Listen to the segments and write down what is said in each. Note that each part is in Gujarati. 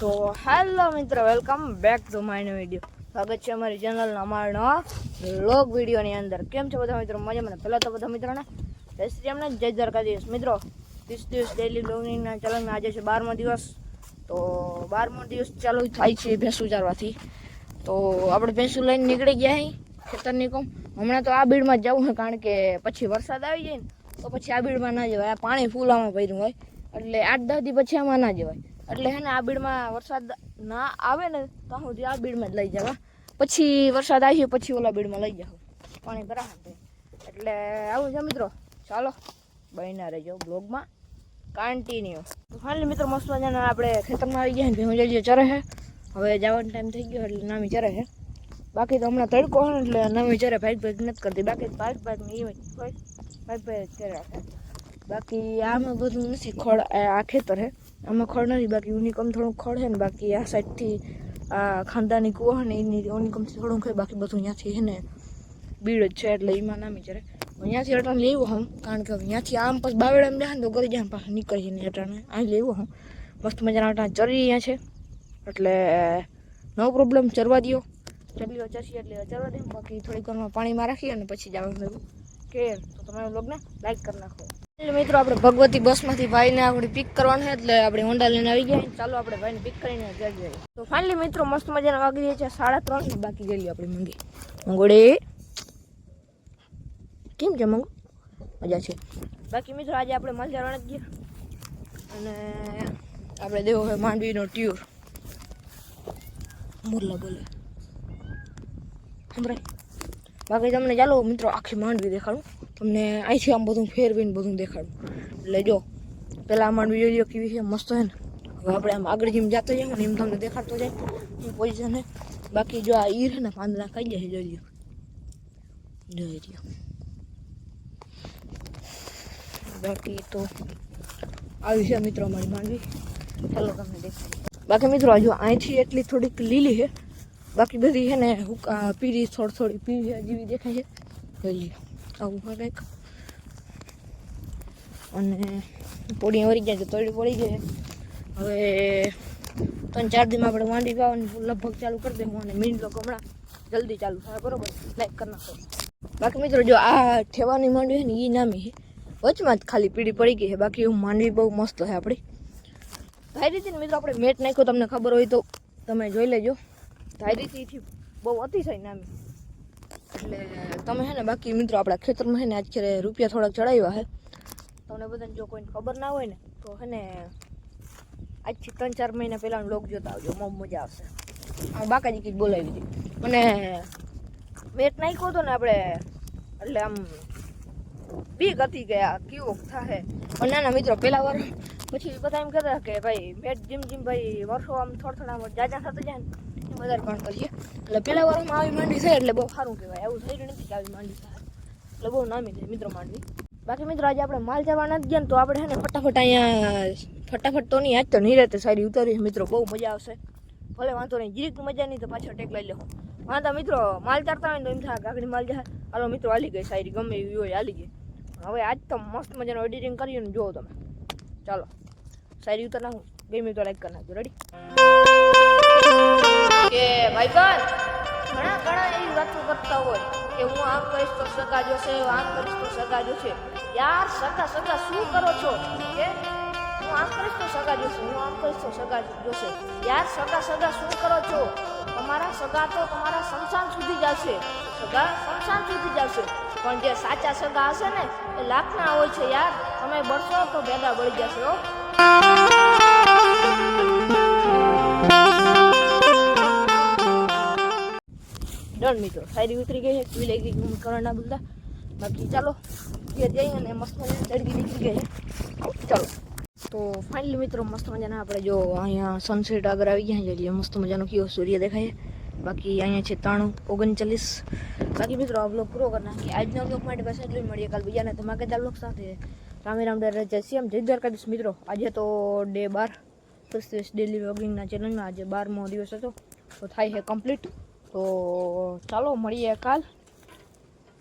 તો હેલો મિત્ર welcome back to my video સ્વાગત છે અમારી ચેનલના અમારનો લોગ વિડીયોની અંદર. કેમ છે બધા મિત્રો? મજા મને પહેલાં તો બધા મિત્રોને જય શ્રી અમને જય દિવસ મિત્રો, ત્રીસ દિવસ ડેલી લોગિંગના ચલણમાં આજે છે બારમો દિવસ. તો બારમો દિવસ ચાલુ થાય છે ભેંસું ઉજારવાથી. તો આપણે ભેંસું લઈને નીકળી ગયા અહીં ખેતરની કોમ. હમણાં તો આ બીડમાં જવું છે કારણ કે પછી વરસાદ આવી જાય ને, તો પછી આ બીડમાં ના જવાય. આ પાણી ફૂલામાં પહેર્યું હોય. એટલે આઠ દસ દી પછી આમાં ના જવાય. એટલે હે ને આ બીડમાં વરસાદ ના આવે ને ત્યાં સુધી આ બીડમાં જ લઈ જવા પછી વરસાદ આવી પછી ઓલા બીડમાં લઈ જાવ પાણી ભરાશે એટલે આવું છે મિત્રો. ચાલો બહીના રહેજો બ્લોગમાં કન્ટિન્યુ ફાઇનલી મિત્રો, મસ્ત મજાના આપણે ખેતરમાં આવી ગયા ભેહું જઈએ, ચરે છે હવે જવાનો ટાઈમ થઈ ગયો, એટલે નામી ચરે છે બાકી તો હમણાં તડકો ને, એટલે નામી ચરે ભાઈ ભાઈ નથી કરતી. બાકી ભાઈ ભાઈ હોય ભાઈ ભાઈ ચરે બાકી આમાં બધું નથી, ખડ, આ ખેતર હે. આમાં ખડ નથી, બાકી યુનિકોમ થોડું ખડ છે ને, બાકી આ સાઈડથી આ ખાનદાની કૂવા ને, એની યુનિકોમથી થોડું છે બાકી બધું અહીંયાથી છે ને, બીડ જ છે, એટલે એમાં નામી ચરે અહીંયાથી અટાણ લેવું હું, કારણ કે અહીંયાથી આમ પછી એમ જાય તો કરી જાય પાછા નીકળી જાય ને અટાણે. અહીં લેવું હું. મસ્ત મજાના અટાણ ચરી અહીંયા છે. એટલે નો પ્રોબ્લેમ ચરવા દો ચરલીઓ ચરસી, એટલે ચરવા દે. બાકી થોડીક વારમાં પાણીમાં રાખી અને પછી જ એવું કે તો તમે લગ્ન લાઈક કરી નાખો. મિત્રો, આપણે ભગવતી બસમાંથી ભાઈને આપણે પિક કરવાનું છે, એટલે આપણે હોન્ડા લઈને આવી ગયા ચાલો આપણે ભાઈને પિક કરીને જઈએ તો ફાઇનલી મિત્રો, મસ્ત મજાના વાગી રહ્યા છે, સાડા ત્રણ બાકી ગયેલી આપણી મંગી. મંગોડે કેમ છે મંગુ? મજા છે. બાકી મિત્રો, આજે આપણે મજા જ ગયા. અને આપણે દેવો હોય માંડવીનો ટ્યુર. મુરલા બોલે. સંભળાય. બાકી તમને ચાલો મિત્રો, આખી માંડવી દેખાડું. તમને અહીંથી આમ બધું ફેરવીને બધું દેખાડું. એટલે જો પહેલાં આ માંડવી જોઈ લો કેવી છે, મસ્ત છે ને. હવે આપણે આમ આગળ જેમ જતો જાય ને એમ તમને દેખાડતો જાય. એ પોઝિશન છે. બાકી જો આ ઈર છે ને, પાંદડા ખાઈ જાય જોઈ લ્યો. જોઈ લ્યો. બાકી તો આવી છે મિત્રો અમારી માંડવી. ચાલો તમને દેખાડીએ બાકી મિત્રો, જો અહીંથી એટલી થોડીક લીલી છે. બાકી બધી છે ને, હુકા પીરી થોડી થોડી પીરી જેવી દેખાય છે. જોઈ લ્યો. આવું હોય અને પોડી વળી ગયા છે તોડી પડી ગઈ હવે ત્રણ ચાર દિવસમાં આપણે માંડી પાવાની લગભગ ચાલુ કરી દેવું અને મિનિટ લોકો હમણાં જલ્દી ચાલુ થાય, બરોબર? લાઈક કરી નાખો. બાકી મિત્રો, જો આ ઠેવાની માંડવી છે ને એ નામી છે. વચમાં જ ખાલી પીડી પડી ગઈ છે, બાકી એવું માંડવી બહુ મસ્ત છે આપણી. ધાયરીથી ને મિત્રો, આપણે મેટ નાખ્યો, તમને ખબર હોય તો તમે જોઈ લેજો. ધાયરીથી બહુ અતિશય નામી. એટલે તમે છે ને બાકી મિત્રો આપણા ખેતરમાં છે ને અત્યારે રૂપિયા થોડાક ચડાવ્યા છે તમને બધાને જો કોઈને ખબર ના હોય ને, તો છે ને આજથી ત્રણ ચાર મહિના પહેલાં લોક જોતા આવજો બહુ મજા આવશે. આ બાકાજી કંઈક બોલાવી હતી. મને વેટ નાખ્યો હતો ને આપણે, એટલે આમ બીક હતી આ કેવો થાય પણ નાના મિત્રો પહેલા વાર પછી બધા એમ કહેતા કે ભાઈ મેટ જીમ જીમ ભાઈ વર્ષો આમ થોડા થોડા જાજા થતા જાય ને વધારે પણ કરીએ. એટલે પહેલા વારમાં આવી માંડવી થાય એટલે બહુ સારું કહેવાય. એવું થઈ નથી કે આવી માંડવી થાય એટલે બહુ નામી જાય મિત્રો માંડવી બાકી મિત્રો, આજે આપણે માલ જવાના જ ગયા તો આપણે છે ને ફટાફટ અહીંયા ફટાફટ તો નહીં, આજ તો નહીં રહેતી સારી ઉતારી મિત્રો. બહુ મજા આવશે. ભલે વાંધો નહીં, જીરીક મજા નહીં, તો પાછળ ટેક લઈ લેવું. વાંધો, મિત્રો, માલ ચારતા હોય ને તો એમ થાય, કાકડી માલ જાય. હાલો, મિત્રો, હાલી ગઈ સારી, ગમે એવી હોય, હાલી ગઈ. હવે આજ તો મસ્ત મજાનું એડિટિંગ કરીને ને જુઓ તમે. ચાલો, સારી ઉતર નાખું. ગમે તો લાઈક કરી નાખજો. રેડી કે ભાઈ ઘણા ઘણા એવી વાતો કરતા હોય કે હું આમ કરીશ તો સગા જોશે આમ કરીશ તો સગા જોશે યાર, સગા સગા શું કરો છો? કે હું આમ કરીશ તો સગા જોશે હું આમ કરીશ તો સગા જોશે યાર, સગા સગા શું કરો છો? તમારા સગા તો તમારા સંસાન સુધી જશે. સગા સંસાન સુધી જશે. પણ જે સાચા સગા હશે ને, એ લાખના હોય છે યાર. તમે બળશો તો ભેગા બળી જશે. ડન મિત્રો સારી ઉતરી ગઈ છે કેવી લાગી ગઈ કરવા ના બોલતા બાકી ચાલો, ઘેર જઈએ અને મસ્ત મજાની ચડકી નીકળી ગઈ છે. ચાલો. તો ફાઇનલી મિત્રો, મસ્ત મજાના આપણે જો અહીંયા સનસેટ આગળ આવી ગયા છે મસ્ત મજાનો કયો સૂર્ય દેખાય છે. બાકી અહીંયા છે ત્રાણું ઓગણચાલીસ. બાકી મિત્રો, આ બ્લોગ પૂરો કરી નાખીએ. આજના બ્લોગ માટે બસ એટલું જ. મળીએ કાલ બીજાના. ધમાકેદાર બ્લોગ સાથે રામેરામ ડર જય શ્યામ જય દ્વારકાધીશ મિત્રો. આજે તો ડે બાર. દસ દિવસ ડેલી વ્લોગિંગના ચેનલમાં આજે બારમો દિવસ હતો. તો થાય છે કમ્પ્લીટ તો ચાલો મળીએ કાલ.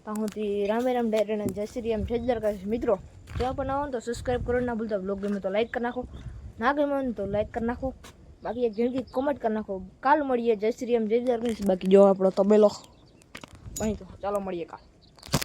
ત્યાં સુધી રામે રામ ડાયરેન જય શ્રી રામ, જય દ્વારકાધીશ. મિત્રો જો પણ આવો તો સબસ્ક્રાઈબ કરો, ના ભૂલતા બ્લોગ ગમે તો લાઈક કરી નાખો. ના ગમે તો લાઈક કરી નાખો. બાકી એક જિંદગી કોમેન્ટ કરી નાખો. કાલ મળીએ, જય શ્રી રામ, જય દ્વારકાધીશ. બાકી જો આપણો તબેલો. અહીં તો ચાલો મળીએ કાલ.